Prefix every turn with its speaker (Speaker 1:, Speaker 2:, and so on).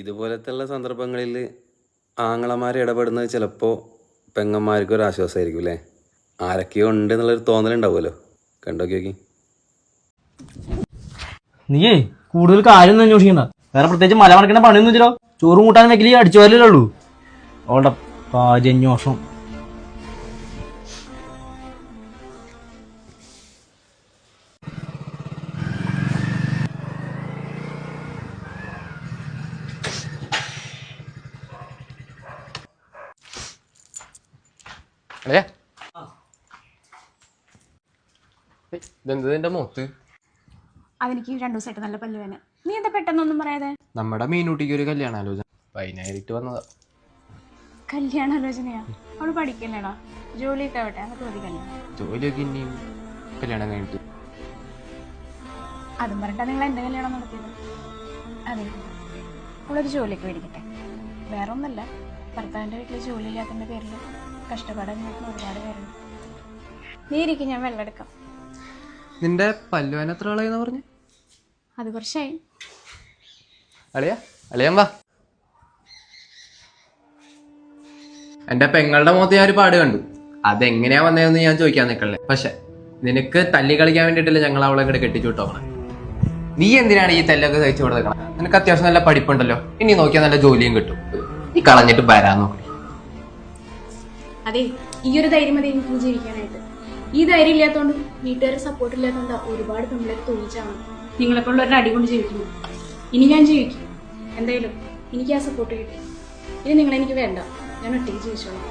Speaker 1: ഇതുപോലത്തുള്ള സന്ദർഭങ്ങളിൽ ആങ്ങളമാർ ഇടപെടുന്നത് ചിലപ്പോൾ പെങ്ങന്മാർക്ക് ഒരു ആശ്വാസമായിരിക്കും അല്ലേ ആരൊക്കെയോ ഉണ്ട് എന്നുള്ളൊരു തോന്നലുണ്ടാവുമല്ലോ. കണ്ടോക്കി നോക്കി
Speaker 2: നീയേ കൂടുതൽ കാര്യം അന്വേഷിക്കണ്ട. വേറെ പ്രത്യേകിച്ച് മല മറക്കണ പണിയൊന്നും വെച്ചോ ചോറും കൂട്ടാൻ വെക്കലി അടിച്ചു വരലേ ഉള്ളൂ. അവളുടെ പാചന്വേഷണം
Speaker 3: അല്ലേ? ഇതെന്ത് നിന്റെ മുഖത്ത്?
Speaker 4: അതെനിക്ക് രണ്ടു ദിവസമായിട്ട് നല്ല പല്ലുവേന നീ എന്താ പെട്ടെന്നൊന്നും പറയാതെ?
Speaker 3: നമ്മുടെ മീനൂട്ടിക്ക് ഒരു കല്യാണ ആലോചന പതിനായിരത്തി വന്നതാ.
Speaker 4: കല്യാണ ആലോചനയാ അവൾ പഠിക്കല്ലേടാ? ജോലിയൊക്കെ ആവട്ടെ അതൊക്കെ മതി കല്യാണം.
Speaker 3: ജോലിയൊക്കെ ഇനിയും കല്യാണം കഴിഞ്ഞിട്ട്.
Speaker 4: അതും പറഞ്ഞിട്ടാ നിങ്ങൾ എന്റെ കല്യാണം നടത്തിയത്. അതെ. അവളൊരു ജോലിയൊക്കെ മേടിക്കട്ടെ. വേറെ ഒന്നല്ല ഭർത്താവിന്റെ വീട്ടിൽ ജോലി ഇല്ലാത്തതിന്റെ പേരിൽ കഷ്ടപ്പാട് അനുഭവിക്കുന്ന ഒരുപാട് പേരുണ്ട്. നീ ഇരിക്കും ഞാൻ വെള്ളം എടുക്കാം.
Speaker 3: നിന്റെ പല്ലുവാൻ എത്ര ആളായെന്ന് പറഞ്ഞു?
Speaker 4: അത് കുറച്ചായി.
Speaker 3: അളിയാ അളിയാൻ വാ. എന്റെ പെങ്ങളുടെ മുഖത്ത് ഞാൻ ഒരു പാട് കണ്ടു. അതെങ്ങനെയാ വന്നതെന്ന് ഞാൻ ചോദിക്കാൻ നിൽക്കണേ പക്ഷെ നിനക്ക് തല്ലി കളിക്കാൻ വേണ്ടിയിട്ടല്ലേ ഞങ്ങൾ അവളെ കൂടെ കെട്ടിച്ചു വിട്ടോക്കണം. നീ എന്തിനാണ് ഈ തല്ലൊക്കെ തയ്ച്ചു കൊടുത്തേക്കണം നിനക്ക് അത്യാവശ്യം നല്ല പഠിപ്പുണ്ടല്ലോ. ഇനി നോക്കിയാൽ നല്ല ജോലിയും കിട്ടും. നീ കളഞ്ഞിട്ട് വരാൻ നോക്കി.
Speaker 4: അതെ ഈ ഒരു ധൈര്യം മതി എനിക്ക് ജീവിക്കാനായിട്ട്. ഈ ധൈര്യം ഇല്ലാത്തതുകൊണ്ട് വീട്ടുകാരുടെ സപ്പോർട്ട് ഇല്ലാത്തതുകൊണ്ട് ഒരുപാട് നമ്മളെ തോന്നിച്ചാണ് നിങ്ങളെപ്പോഴുള്ള അടി കൊണ്ട് ജീവിക്കുന്നു. ഇനി ഞാൻ ജീവിക്കും. എന്തായാലും എനിക്ക് ആ സപ്പോർട്ട് കിട്ടി. ഇനി നിങ്ങളെനിക്ക് വേണ്ട. ഞാൻ ഒറ്റയ്ക്ക് ജീവിച്ചോളാം.